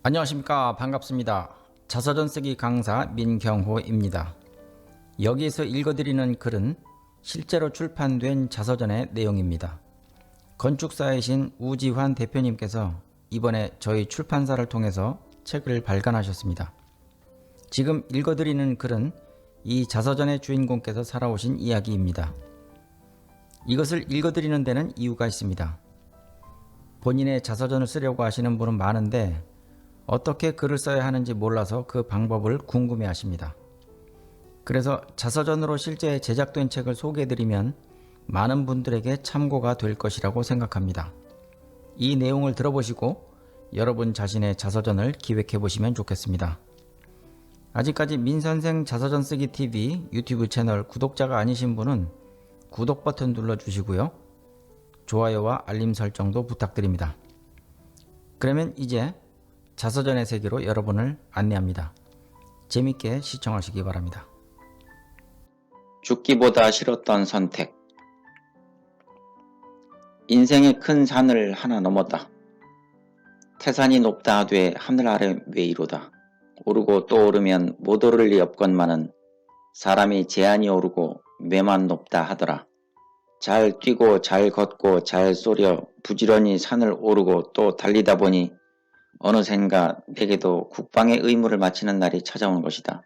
안녕하십니까 반갑습니다. 자서전 쓰기 강사 민경호입니다. 여기에서 읽어드리는 글은 실제로 출판된 자서전의 내용입니다. 건축사이신 우지환 대표님께서 이번에 저희 출판사를 통해서 책을 발간하셨습니다. 지금 읽어드리는 글은 이 자서전의 주인공께서 살아오신 이야기입니다. 이것을 읽어드리는 데는 이유가 있습니다. 본인의 자서전을 쓰려고 하시는 분은 많은데 어떻게 글을 써야 하는지 몰라서 그 방법을 궁금해 하십니다. 그래서 자서전으로 실제 제작된 책을 소개해드리면 많은 분들에게 참고가 될 것이라고 생각합니다. 이 내용을 들어보시고 여러분 자신의 자서전을 기획해 보시면 좋겠습니다. 아직까지 민선생 자서전 쓰기 TV 유튜브 채널 구독자가 아니신 분은 구독 버튼 눌러주시고요. 좋아요와 알림 설정도 부탁드립니다. 그러면 이제 자서전의 세계로 여러분을 안내합니다. 재밌게 시청하시기 바랍니다. 죽기보다 싫었던 선택. 인생의 큰 산을 하나 넘었다. 태산이 높다 하되 하늘 아래 왜이로다. 오르고 또 오르면 못 오를 리 없건만은 사람이 제한이 오르고 매만 높다 하더라. 잘 뛰고 잘 걷고 잘 쏘려 부지런히 산을 오르고 또 달리다 보니 어느샌가 내게도 국방의 의무를 마치는 날이 찾아온 것이다.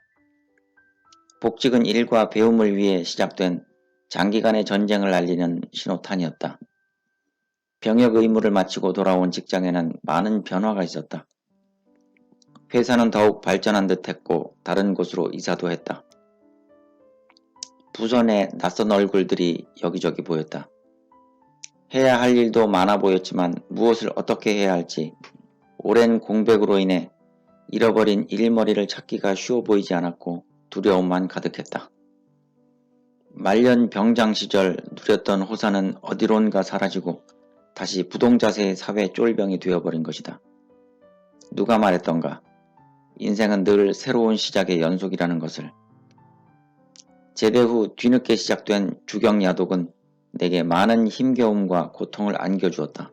복직은 일과 배움을 위해 시작된 장기간의 전쟁을 알리는 신호탄이었다. 병역 의무를 마치고 돌아온 직장에는 많은 변화가 있었다. 회사는 더욱 발전한 듯 했고 다른 곳으로 이사도 했다. 내 낯선 얼굴들이 여기저기 보였다. 해야 할 일도 많아 보였지만 무엇을 어떻게 해야 할지 오랜 공백으로 인해 잃어버린 일머리를 찾기가 쉬워 보이지 않았고 두려움만 가득했다. 말년 병장 시절 누렸던 호사는 어디론가 사라지고 다시 부동자세의 사회 쫄병이 되어버린 것이다. 누가 말했던가 인생은 늘 새로운 시작의 연속이라는 것을 제대 후 뒤늦게 시작된 주경야독은 내게 많은 힘겨움과 고통을 안겨주었다.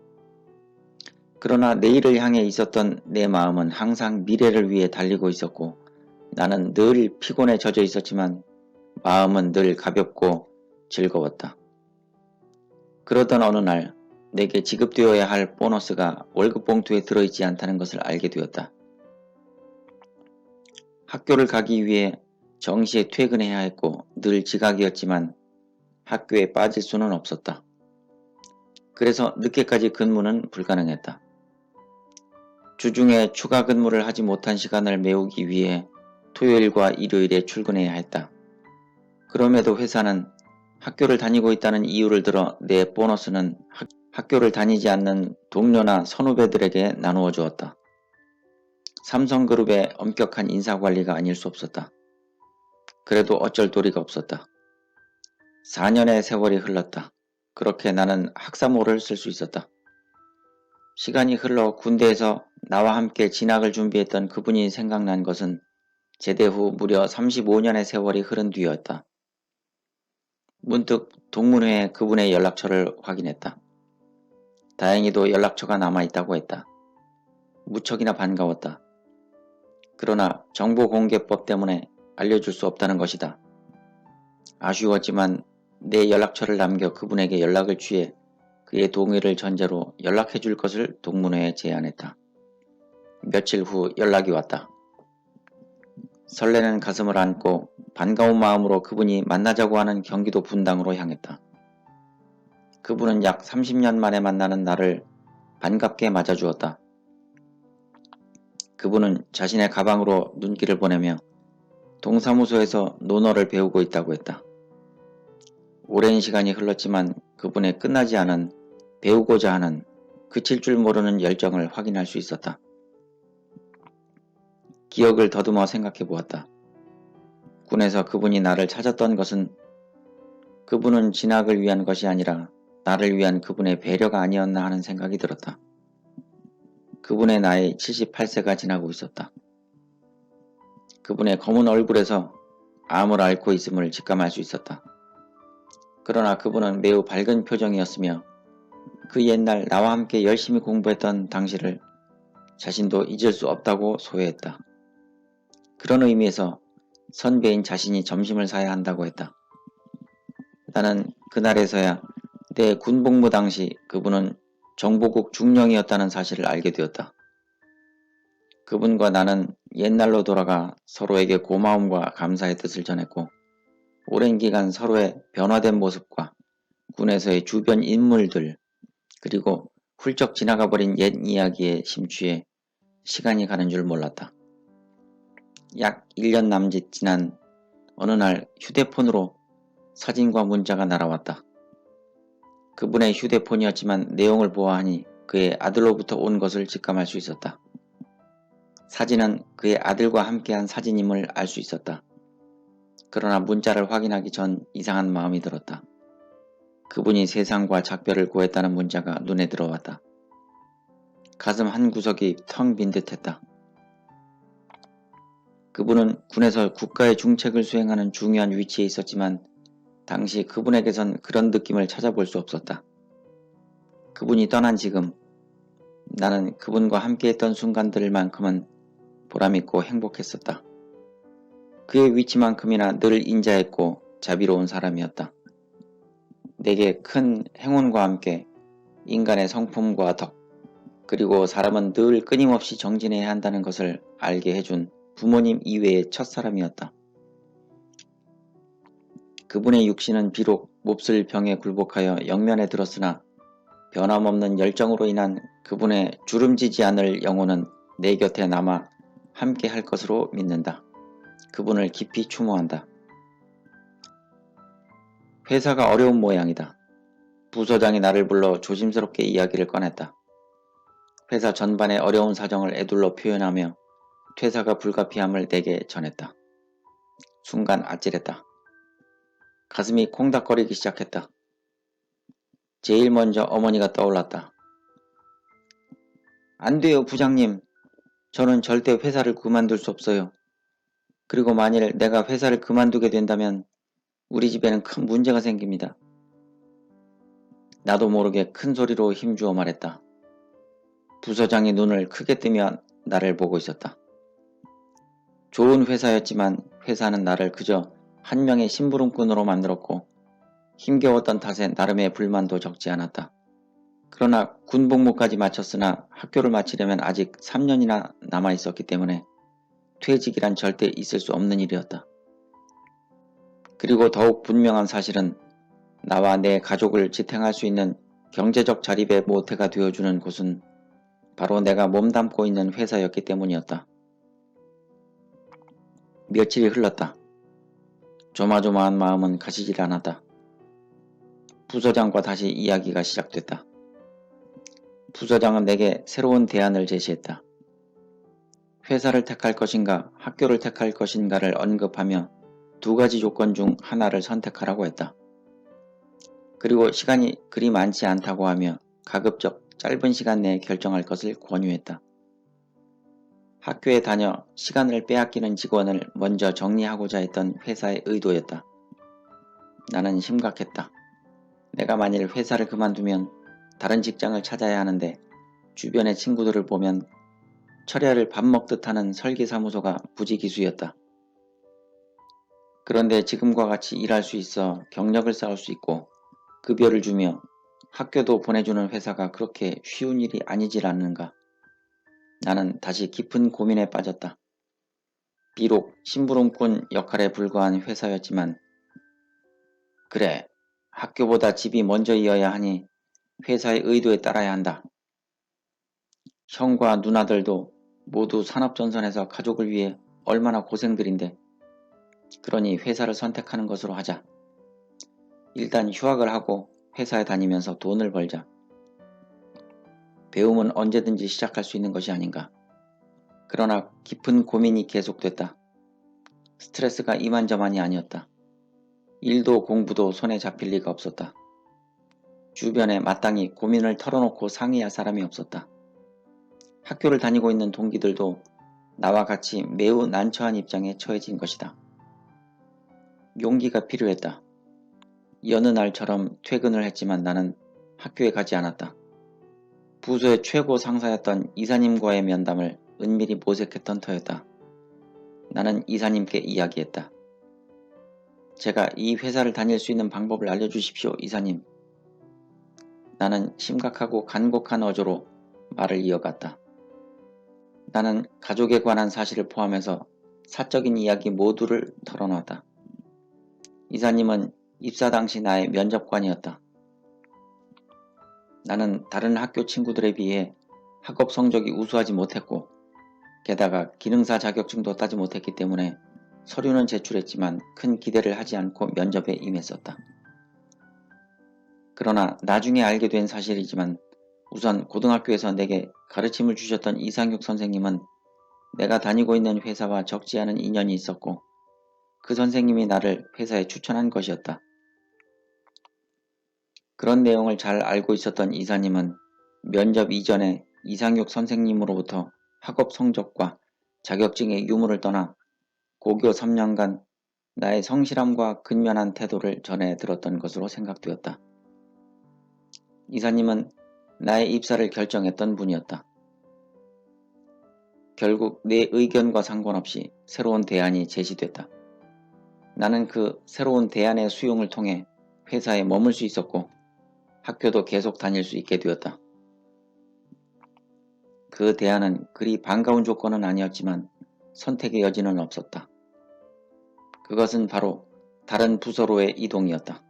그러나 내일을 향해 있었던 내 마음은 항상 미래를 위해 달리고 있었고 나는 늘 피곤에 젖어 있었지만 마음은 늘 가볍고 즐거웠다. 그러던 어느 날 내게 지급되어야 할 보너스가 월급 봉투에 들어있지 않다는 것을 알게 되었다. 학교를 가기 위해 정시에 퇴근해야 했고 늘 지각이었지만 학교에 빠질 수는 없었다. 그래서 늦게까지 근무는 불가능했다. 주중에 추가 근무를 하지 못한 시간을 메우기 위해 토요일과 일요일에 출근해야 했다. 그럼에도 회사는 학교를 다니고 있다는 이유를 들어 내 보너스는 학, 학교를 다니지 않는 동료나 선후배들에게 나누어 주었다. 삼성그룹의 엄격한 인사관리가 아닐 수 없었다. 그래도 어쩔 도리가 없었다. 4년의 세월이 흘렀다. 그렇게 나는 학사모를 쓸 수 있었다. 시간이 흘러 군대에서 나와 함께 진학을 준비했던 그분이 생각난 것은 제대 후 무려 35년의 세월이 흐른 뒤였다. 문득 동문회에 그분의 연락처를 확인했다. 다행히도 연락처가 남아있다고 했다. 무척이나 반가웠다. 그러나 정보공개법 때문에 알려줄 수 없다는 것이다. 아쉬웠지만 내 연락처를 남겨 그분에게 연락을 취해 그의 동의를 전제로 연락해 줄 것을 동문회에 제안했다. 며칠 후 연락이 왔다. 설레는 가슴을 안고 반가운 마음으로 그분이 만나자고 하는 경기도 분당으로 향했다. 그분은 약 30년 만에 만나는 나를 반갑게 맞아주었다. 그분은 자신의 가방으로 눈길을 보내며 동사무소에서 논어를 배우고 있다고 했다. 오랜 시간이 흘렀지만 그분의 끝나지 않은 배우고자 하는 그칠 줄 모르는 열정을 확인할 수 있었다. 기억을 더듬어 생각해 보았다. 군에서 그분이 나를 찾았던 것은 그분은 진학을 위한 것이 아니라 나를 위한 그분의 배려가 아니었나 하는 생각이 들었다. 그분의 나이 78세가 지나고 있었다. 그분의 검은 얼굴에서 암을 앓고 있음을 직감할 수 있었다. 그러나 그분은 매우 밝은 표정이었으며 그 옛날 나와 함께 열심히 공부했던 당시를 자신도 잊을 수 없다고 소회했다. 그런 의미에서 선배인 자신이 점심을 사야 한다고 했다. 나는 그날에서야 내 군복무 당시 그분은 정보국 중령이었다는 사실을 알게 되었다. 그분과 나는 옛날로 돌아가 서로에게 고마움과 감사의 뜻을 전했고 오랜 기간 서로의 변화된 모습과 군에서의 주변 인물들 그리고 훌쩍 지나가 버린 옛 이야기에 심취해 시간이 가는 줄 몰랐다. 약 1년 남짓 지난 어느 날 휴대폰으로 사진과 문자가 날아왔다. 그분의 휴대폰이었지만 내용을 보아하니 그의 아들로부터 온 것을 직감할 수 있었다. 사진은 그의 아들과 함께한 사진임을 알 수 있었다. 그러나 문자를 확인하기 전 이상한 마음이 들었다. 그분이 세상과 작별을 고했다는 문자가 눈에 들어왔다. 가슴 한 구석이 텅 빈 듯했다. 그분은 군에서 국가의 중책을 수행하는 중요한 위치에 있었지만 당시 그분에게선 그런 느낌을 찾아볼 수 없었다. 그분이 떠난 지금 나는 그분과 함께했던 순간들만큼은 보람있고 행복했었다. 그의 위치만큼이나 늘 인자했고 자비로운 사람이었다. 내게 큰 행운과 함께 인간의 성품과 덕, 그리고 사람은 늘 끊임없이 정진해야 한다는 것을 알게 해준 부모님 이외의 첫 사람이었다. 그분의 육신은 비록 몹쓸 병에 굴복하여 영면에 들었으나 변함없는 열정으로 인한 그분의 주름지지 않을 영혼은 내 곁에 남아 함께 할 것으로 믿는다. 그분을 깊이 추모한다. 회사가 어려운 모양이다. 부서장이 나를 불러 조심스럽게 이야기를 꺼냈다. 회사 전반의 어려운 사정을 애둘러 표현하며 퇴사가 불가피함을 내게 전했다. 순간 아찔했다. 가슴이 콩닥거리기 시작했다. 제일 먼저 어머니가 떠올랐다. 안 돼요, 부장님. 저는 절대 회사를 그만둘 수 없어요. 그리고 만일 내가 회사를 그만두게 된다면 우리 집에는 큰 문제가 생깁니다. 나도 모르게 큰 소리로 힘주어 말했다. 부서장이 눈을 크게 뜨며 나를 보고 있었다. 좋은 회사였지만 회사는 나를 그저 한 명의 심부름꾼으로 만들었고 힘겨웠던 탓에 나름의 불만도 적지 않았다. 그러나 군복무까지 마쳤으나 학교를 마치려면 아직 3년이나 남아 있었기 때문에 퇴직이란 절대 있을 수 없는 일이었다. 그리고 더욱 분명한 사실은 나와 내 가족을 지탱할 수 있는 경제적 자립의 모태가 되어주는 곳은 바로 내가 몸담고 있는 회사였기 때문이었다. 며칠이 흘렀다. 조마조마한 마음은 가시질 않았다. 부서장과 다시 이야기가 시작됐다. 부서장은 내게 새로운 대안을 제시했다. 회사를 택할 것인가 학교를 택할 것인가를 언급하며 두 가지 조건 중 하나를 선택하라고 했다. 그리고 시간이 그리 많지 않다고 하며 가급적 짧은 시간 내에 결정할 것을 권유했다. 학교에 다녀 시간을 빼앗기는 직원을 먼저 정리하고자 했던 회사의 의도였다. 나는 심각했다. 내가 만일 회사를 그만두면 다른 직장을 찾아야 하는데 주변의 친구들을 보면 철야를 밥 먹듯 하는 설계사무소가 부지기수였다. 그런데 지금과 같이 일할 수 있어 경력을 쌓을 수 있고 급여를 주며 학교도 보내주는 회사가 그렇게 쉬운 일이 아니질 않는가. 나는 다시 깊은 고민에 빠졌다. 비록 심부름꾼 역할에 불과한 회사였지만 그래 학교보다 집이 먼저이어야 하니 회사의 의도에 따라야 한다. 형과 누나들도 모두 산업전선에서 가족을 위해 얼마나 고생들인데 그러니 회사를 선택하는 것으로 하자. 일단 휴학을 하고 회사에 다니면서 돈을 벌자. 배움은 언제든지 시작할 수 있는 것이 아닌가. 그러나 깊은 고민이 계속됐다. 스트레스가 이만저만이 아니었다. 일도 공부도 손에 잡힐 리가 없었다. 주변에 마땅히 고민을 털어놓고 상의할 사람이 없었다. 학교를 다니고 있는 동기들도 나와 같이 매우 난처한 입장에 처해진 것이다. 용기가 필요했다. 여느 날처럼 퇴근을 했지만 나는 학교에 가지 않았다. 부서의 최고 상사였던 이사님과의 면담을 은밀히 모색했던 터였다. 나는 이사님께 이야기했다. 제가 이 회사를 다닐 수 있는 방법을 알려주십시오, 이사님. 나는 심각하고 간곡한 어조로 말을 이어갔다. 나는 가족에 관한 사실을 포함해서 사적인 이야기 모두를 털어놨다. 이사님은 입사 당시 나의 면접관이었다. 나는 다른 학교 친구들에 비해 학업 성적이 우수하지 못했고, 게다가 기능사 자격증도 따지 못했기 때문에 서류는 제출했지만 큰 기대를 하지 않고 면접에 임했었다. 그러나 나중에 알게 된 사실이지만 우선 고등학교에서 내게 가르침을 주셨던 이상육 선생님은 내가 다니고 있는 회사와 적지 않은 인연이 있었고 그 선생님이 나를 회사에 추천한 것이었다. 그런 내용을 잘 알고 있었던 이사님은 면접 이전에 이상육 선생님으로부터 학업 성적과 자격증의 유무를 떠나 고교 3년간 나의 성실함과 근면한 태도를 전해 들었던 것으로 생각되었다. 이사님은 나의 입사를 결정했던 분이었다. 결국 내 의견과 상관없이 새로운 대안이 제시됐다. 나는 그 새로운 대안의 수용을 통해 회사에 머물 수 있었고 학교도 계속 다닐 수 있게 되었다. 그 대안은 그리 반가운 조건은 아니었지만 선택의 여지는 없었다. 그것은 바로 다른 부서로의 이동이었다.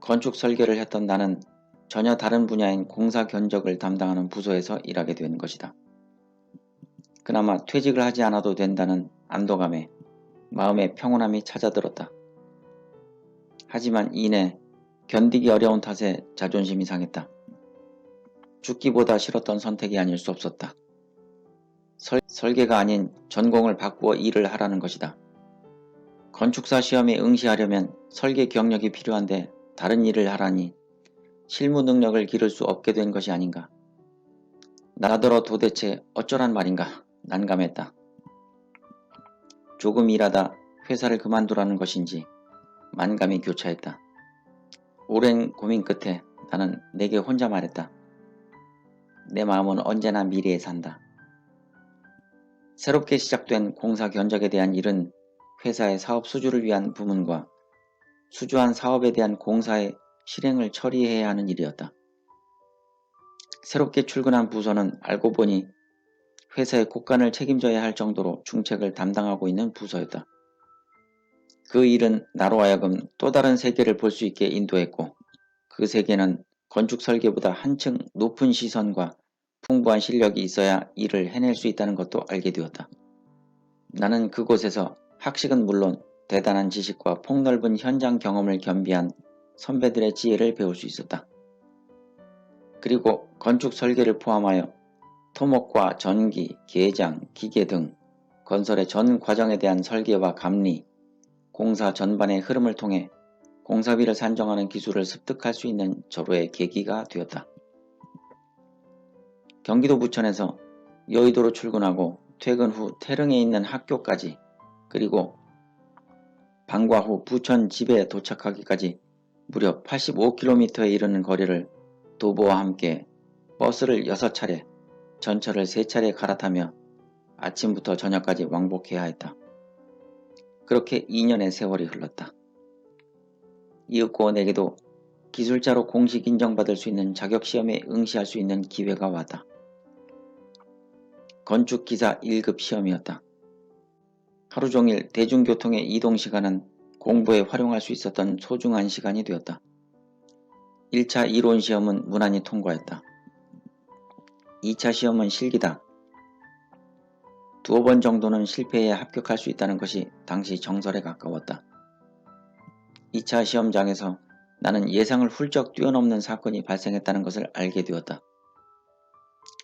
건축 설계를 했던 나는 전혀 다른 분야인 공사 견적을 담당하는 부서에서 일하게 된 것이다. 그나마 퇴직을 하지 않아도 된다는 안도감에 마음의 평온함이 찾아들었다. 하지만 이내 견디기 어려운 탓에 자존심이 상했다. 죽기보다 싫었던 선택이 아닐 수 없었다. 설, 설계가 아닌 전공을 바꾸어 일을 하라는 것이다. 건축사 시험에 응시하려면 설계 경력이 필요한데 다른 일을 하라니 실무 능력을 기를 수 없게 된 것이 아닌가. 나더러 도대체 어쩌란 말인가 난감했다. 조금 일하다 회사를 그만두라는 것인지 만감이 교차했다. 오랜 고민 끝에 나는 내게 혼자 말했다. 내 마음은 언제나 미래에 산다. 새롭게 시작된 공사 견적에 대한 일은 회사의 사업 수주를 위한 부문과 수주한 사업에 대한 공사의 실행을 처리해야 하는 일이었다. 새롭게 출근한 부서는 알고 보니 회사의 국간을 책임져야 할 정도로 중책을 담당하고 있는 부서였다. 그 일은 나로 하여금 또 다른 세계를 볼 수 있게 인도했고 그 세계는 건축 설계보다 한층 높은 시선과 풍부한 실력이 있어야 일을 해낼 수 있다는 것도 알게 되었다. 나는 그곳에서 학식은 물론 대단한 지식과 폭넓은 현장 경험을 겸비한 선배들의 지혜를 배울 수 있었다. 그리고 건축 설계를 포함하여 토목과 전기, 계장, 기계 등 건설의 전 과정에 대한 설계와 감리, 공사 전반의 흐름을 통해 공사비를 산정하는 기술을 습득할 수 있는 절호의 계기가 되었다. 경기도 부천에서 여의도로 출근하고 퇴근 후 태릉에 있는 학교까지 그리고 방과 후 부천 집에 도착하기까지 무려 85km에 이르는 거리를 도보와 함께 버스를 6차례, 전철을 3차례 갈아타며 아침부터 저녁까지 왕복해야 했다. 그렇게 2년의 세월이 흘렀다. 이윽고 내게도 기술자로 공식 인정받을 수 있는 자격시험에 응시할 수 있는 기회가 왔다. 건축기사 1급 시험이었다. 하루 종일 대중교통의 이동 시간은 공부에 활용할 수 있었던 소중한 시간이 되었다. 1차 이론 시험은 무난히 통과했다. 2차 시험은 실기다. 두어 번 정도는 실패에 합격할 수 있다는 것이 당시 정설에 가까웠다. 2차 시험장에서 나는 예상을 훌쩍 뛰어넘는 사건이 발생했다는 것을 알게 되었다.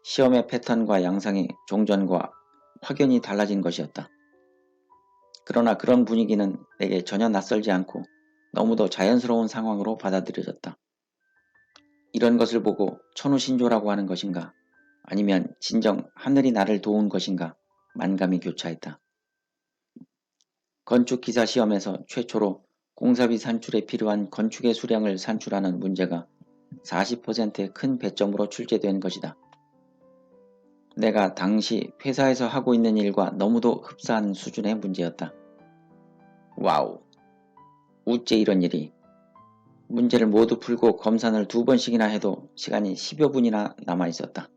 시험의 패턴과 양상이 종전과 확연히 달라진 것이었다. 그러나 그런 분위기는 내게 전혀 낯설지 않고 너무도 자연스러운 상황으로 받아들여졌다. 이런 것을 보고 천우신조라고 하는 것인가 아니면 진정 하늘이 나를 도운 것인가 만감이 교차했다. 건축기사 시험에서 최초로 공사비 산출에 필요한 건축의 수량을 산출하는 문제가 40%의 큰 배점으로 출제된 것이다. 내가 당시 회사에서 하고 있는 일과 너무도 흡사한 수준의 문제였다. 와우. 우째 이런 일이. 문제를 모두 풀고 검산을 두 번씩이나 해도 시간이 10여 분이나 남아 있었다.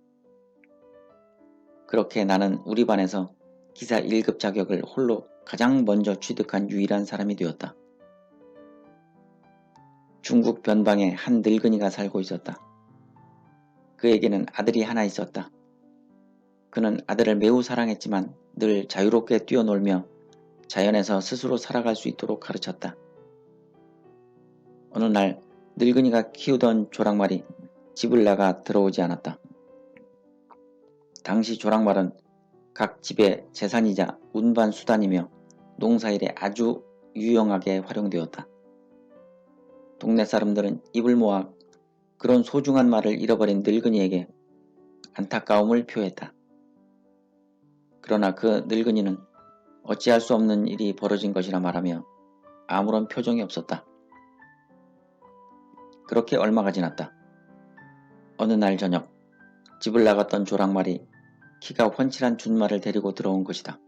그렇게 나는 우리 반에서 기사 1급 자격을 홀로 가장 먼저 취득한 유일한 사람이 되었다. 중국 변방에 한 늙은이가 살고 있었다. 그에게는 아들이 하나 있었다. 그는 아들을 매우 사랑했지만 늘 자유롭게 뛰어놀며 자연에서 스스로 살아갈 수 있도록 가르쳤다. 어느 날 늙은이가 키우던 조랑말이 집을 나가 들어오지 않았다. 당시 조랑말은 각 집의 재산이자 운반 수단이며 농사일에 아주 유용하게 활용되었다. 동네 사람들은 입을 모아 그런 소중한 말을 잃어버린 늙은이에게 안타까움을 표했다. 그러나 그 늙은이는 어찌할 수 없는 일이 벌어진 것이라 말하며 아무런 표정이 없었다. 그렇게 얼마가 지났다. 어느 날 저녁 집을 나갔던 조랑말이 키가 훤칠한 준말을 데리고 들어온 것이다.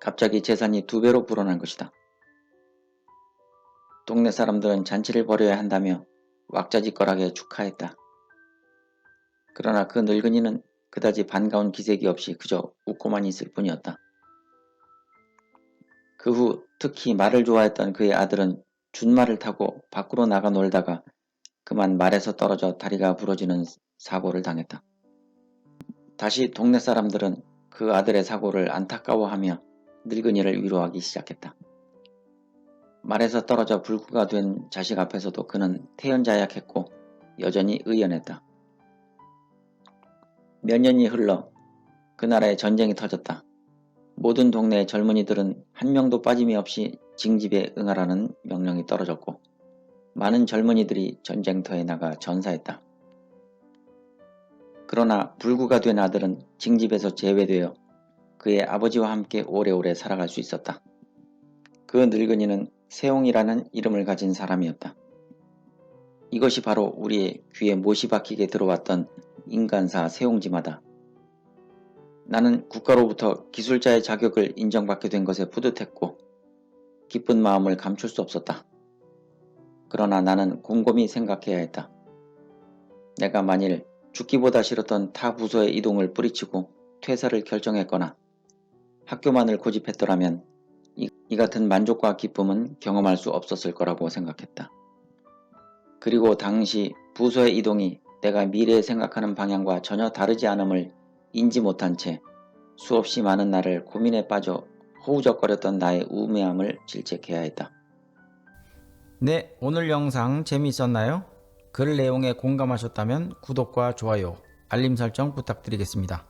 갑자기 재산이 두 배로 불어난 것이다. 동네 사람들은 잔치를 벌여야 한다며 왁자지껄하게 축하했다. 그러나 그 늙은이는 그다지 반가운 기색이 없이 그저 웃고만 있을 뿐이었다. 그 후 특히 말을 좋아했던 그의 아들은 준말을 타고 밖으로 나가 놀다가 그만 말에서 떨어져 다리가 부러지는 사고를 당했다. 다시 동네 사람들은 그 아들의 사고를 안타까워하며 늙은이를 위로하기 시작했다. 말에서 떨어져 불구가 된 자식 앞에서도 그는 태연자약했고 여전히 의연했다. 몇 년이 흘러 그 나라에 전쟁이 터졌다. 모든 동네의 젊은이들은 한 명도 빠짐이 없이 징집에 응하라는 명령이 떨어졌고 많은 젊은이들이 전쟁터에 나가 전사했다. 그러나 불구가 된 아들은 징집에서 제외되어 그의 아버지와 함께 오래오래 살아갈 수 있었다. 그 늙은이는 세용이라는 이름을 가진 사람이었다. 이것이 바로 우리의 귀에 못이 박히게 들어왔던 인간사 세용지마다 나는 국가로부터 기술자의 자격을 인정받게 된 것에 뿌듯했고 기쁜 마음을 감출 수 없었다. 그러나 나는 곰곰이 생각해야 했다. 내가 만일 죽기보다 싫었던 타 부서의 이동을 뿌리치고 퇴사를 결정했거나 학교만을 고집했더라면 이, 이 같은 만족과 기쁨은 경험할 수 없었을 거라고 생각했다. 그리고 당시 부서의 이동이 내가 미래에 생각하는 방향과 전혀 다르지 않음을 인지 못한 채 수없이 많은 날을 고민에 빠져 허우적거렸던 나의 우매함을 질책해야 했다. 네, 오늘 영상 재미있었나요? 글 내용에 공감하셨다면 구독과 좋아요, 알림 설정 부탁드리겠습니다.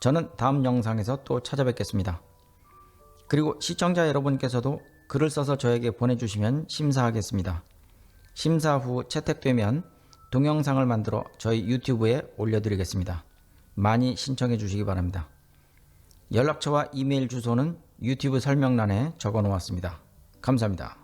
저는 다음 영상에서 또 찾아뵙겠습니다. 그리고 시청자 여러분께서도 글을 써서 저에게 보내주시면 심사하겠습니다. 심사 후 채택되면 동영상을 만들어 저희 유튜브에 올려드리겠습니다. 많이 신청해 주시기 바랍니다. 연락처와 이메일 주소는 유튜브 설명란에 적어 놓았습니다. 감사합니다.